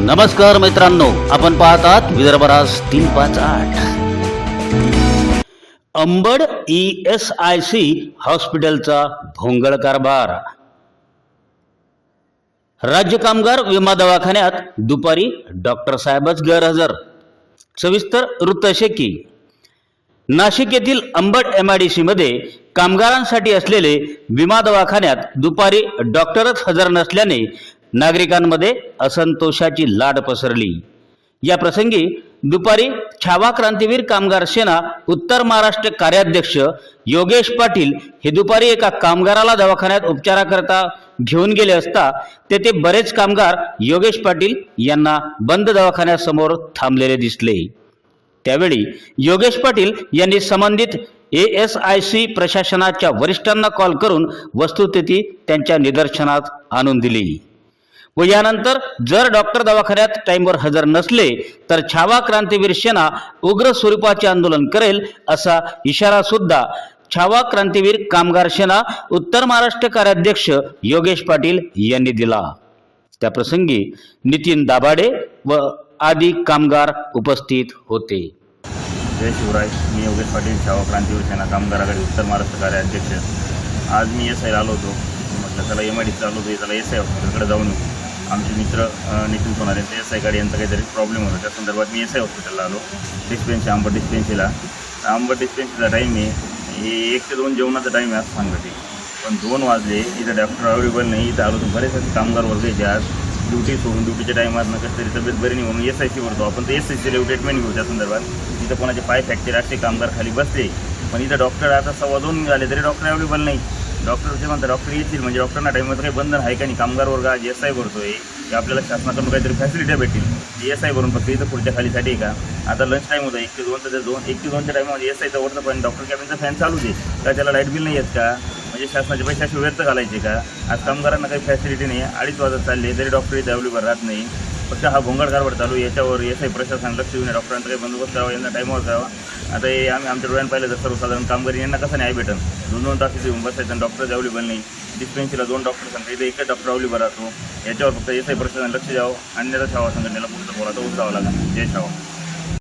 नमस्कार मित्रांनो आपण पाहतात विदर्भराज तीन पाच आठ. Ambad E S I C हॉस्पिटलचा भोंगळ कारभार. राज्य कामगार विमा दवाखान्यात दुपारी डॉक्टर साहेबच गैरहजर. सविस्तर वृत्त असे की नाशिक येथील अंबड एम आय डी सीमध्ये कामगारांसाठी असलेले विमा दवाखान्यात दुपारी डॉक्टरच हजर नसल्याने नागरिकांमध्ये असंतोषाची लाट पसरली. या प्रसंगी दुपारी छावा क्रांतीवीर कामगार सेना उत्तर महाराष्ट्र कार्याध्यक्ष योगेश पाटील हे दुपारी एका कामगाराला दवाखान्यात उपचाराकरता घेऊन गेले असता तेथे बरेच कामगार योगेश पाटील यांना बंद दवाखान्यासमोर थांबलेले दिसले. त्यावेळी योगेश पाटील यांनी संबंधित ए एस आय सी प्रशासनाच्या वरिष्ठांना कॉल करून वस्तुस्थिती त्यांच्या निदर्शनात आणून दिली. व यानंतर जर डॉक्टर दवाखान्यात टाईमवर हजर नसले तर छावा क्रांतीवीर सेना उग्र स्वरूपाचे आंदोलन करेल असा इशारा सुद्धा छावा क्रांतीवीर कामगार सेना उत्तर महाराष्ट्र कार्याध्यक्ष योगेश पाटील यांनी दिला. त्याप्रसंगी नितीन दाभाडे व आदी कामगार उपस्थित होते. जय शिवराय. मी योगेश पाटील छावा क्रांतीवीर सेना कामगार आघाडी उत्तर महाराष्ट्र कार्याध्यक्ष. आज मी एस आयला आलो होतो. म्हटलं त्याला एम आय डी आलो होतो. त्याला एस आय हॉस्पिटलकडे जाऊन आमचे मित्र अ, नितीन ते एस आय गाडी यांचा काहीतरी प्रॉब्लेम होता. त्या संदर्भात मी एस आय हॉस्पिटलला आलो. डिस्पेन्सी आंबट डिस्पेन्सीला आंबट डिस्पेन्सीचा टाईम आहे. हे एक ते दोन जेवणाचा टाईम आहे असं सांगत. ते पण दोन वाजले. इथं डॉक्टर अवेलेबल नाही. इथं आलो तर बरेच असे कामगार वर्गायचे आज ड्युटी सोडून ड्युटीच्या टायमात ना कसं तरी तब्येत बरी नाही म्हणून एस आय सी वरतो आपण तर एस आय सी ट्रीटमेंट घेऊ त्या संदर्भात. इथं कोणाचे पाय फ्रॅक्चर असे कामगार खाली बसले. पण इथं डॉक्टर आता सव्वा दोन झाले तरी डॉक्टर अवेलेबल नाही. डॉक्टर जे म्हणतात डॉक्टर येतील. म्हणजे डॉक्टरांना टाईममध्ये काही बंधन आहे का नाही? कामगार वर्ग आज एस आय भरतोय की आपल्याला शासनाकडून काहीतरी फॅसिलिटी भेटतील. एस आय भरून फक्त इथं पुढच्या खालीसाठी आहे का? आता लंच टाईम होता एक ते दोन तर दोन एक ते दोनच्या टाईममध्ये एस आयचा वरचं पण डॉक्टर कॅबिनचा फॅन चालू दे. का त्याला लाइट बिल नाही येत का? म्हणजे शासनाचे पैसे असे व्यर्थ घालायचे का? आज कामगारांना काही फॅसिलिटी नाही अडीच वाजत चालले तरी डॉक्टर इथे अवेलेबल राहत नाही. फक्त हा गोंगाट कारभार चालू याच्यावर एस आय प्रशासन लक्ष देऊन डॉक्टरांचा काही बंदोबस्त करावा यांना टाईमवर करावा. आता हे आम्ही आमच्या डोळ्यानं पाहिलं तर सर्वसाधारण कामगारी यांना कसं न्याय भेटन? दोन दोन तास येऊन बसायचं आणि डॉक्टर अवेलेबल नाही. डिस्पेन्सीला दोन डॉक्टर सांगता इथे एकच डॉक्टर अवेलेबल राहतो याच्यावर फक्त एस आय प्रशासन लक्ष द्यावं. अन्यथा छावा संघटनेला पुढचं बोलायचं उचलावं लागेल. जय छावा